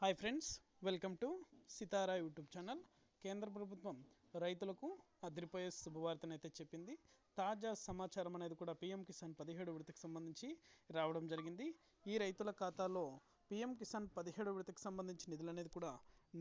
Hi friends welcome to Sitara YouTube channel కేంద్ర ప్రభుత్వం రైతులకు అదిరిపోయే శుభవార్తను అయితే చెప్పింది. తాజా సమాచారం అనేది కూడా పిఎం కిసాన్ పదిహేడు విడతకు సంబంధించి రావడం జరిగింది. ఈ రైతుల ఖాతాలో పిఎం కిసాన్ పదిహేడు విడతకు సంబంధించి నిధులు అనేది కూడా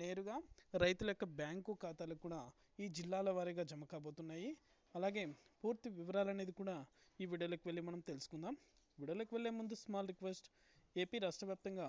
నేరుగా రైతుల యొక్క బ్యాంకు ఖాతాలకు కూడా ఈ జిల్లాల వారీగా జమ కాబోతున్నాయి. అలాగే పూర్తి వివరాలు అనేది కూడా ఈ వీడియోలోకి వెళ్ళి మనం తెలుసుకుందాం. వీడియోలోకి వెళ్ళే ముందు స్మాల్ రిక్వెస్ట్ ఏపీ రాష్ట్ర వ్యాప్తంగా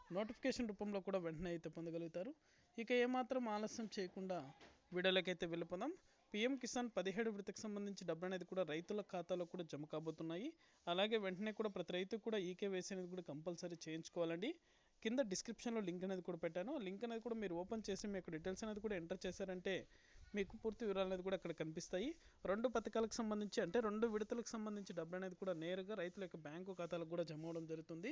నోటిఫికేషన్ రూపంలో కూడా వెంటనే అయితే పొందగలుగుతారు. ఇక ఏమాత్రం ఆలస్యం చేయకుండా వీడియోలోకి వెళ్ళిపోదాం. పిఎం కిసాన్ పదిహేడు విడతకు సంబంధించి డబ్బు అనేది కూడా రైతుల ఖాతాలో కూడా జమ కాబోతున్నాయి. అలాగే వెంటనే కూడా ప్రతి రైతు కూడా ఈకేవైసీ అనేది కూడా కంపల్సరీ చేయించుకోవాలండి. కింద డిస్క్రిప్షన్లో లింక్ అనేది కూడా పెట్టాను. లింక్ అనేది కూడా మీరు ఓపెన్ చేసి మీకు డీటెయిల్స్ అనేది కూడా ఎంటర్ చేశారంటే మీకు పూర్తి వివరాలు అనేది కూడా అక్కడ కనిపిస్తాయి. రెండు పథకాలకు సంబంధించి అంటే రెండు విడతలకు సంబంధించి డబ్బులు అనేది కూడా నేరుగా రైతుల యొక్క బ్యాంకు ఖాతాలకు కూడా జమ అవడం జరుగుతుంది.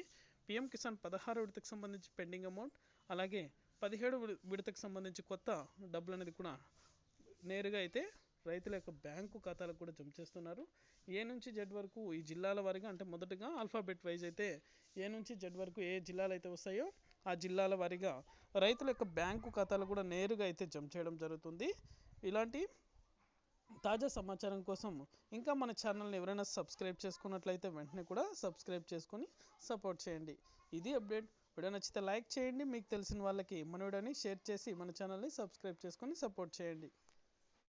పిఎం కిసాన్ పదహారు విడతకు సంబంధించి పెండింగ్ అమౌంట్ అలాగే పదిహేడు విడతకు సంబంధించి కొత్త డబ్బులు అనేది కూడా నేరుగా అయితే రైతుల యొక్క బ్యాంకు ఖాతాలకు కూడా జమ చేస్తున్నారు. ఏ నుంచి జెడ్ వరకు ఈ జిల్లాల వారీగా అంటే మొదటగా ఆల్ఫాబెట్ వైజ్ అయితే ఏ నుంచి జెడ్ వరకు ఏ జిల్లాలు అయితే వస్తాయో ఆ జిల్లాల వారీగా రైతుల యొక్క బ్యాంకు ఖాతాలు కూడా నేరుగా అయితే జమ చేయడం జరుగుతుంది. ఇలాంటి తాజా సమాచారం కోసం ఇంకా మన ఛానల్ని ఎవరైనా సబ్స్క్రైబ్ చేసుకున్నట్లయితే వెంటనే కూడా సబ్స్క్రైబ్ చేసుకొని సపోర్ట్ చేయండి. ఇది అప్డేట్. వీడియో నచ్చితే లైక్ చేయండి. మీకు తెలిసిన వాళ్ళకి మన వీడియోని షేర్ చేసి మన ఛానల్ని సబ్స్క్రైబ్ చేసుకొని సపోర్ట్ చేయండి.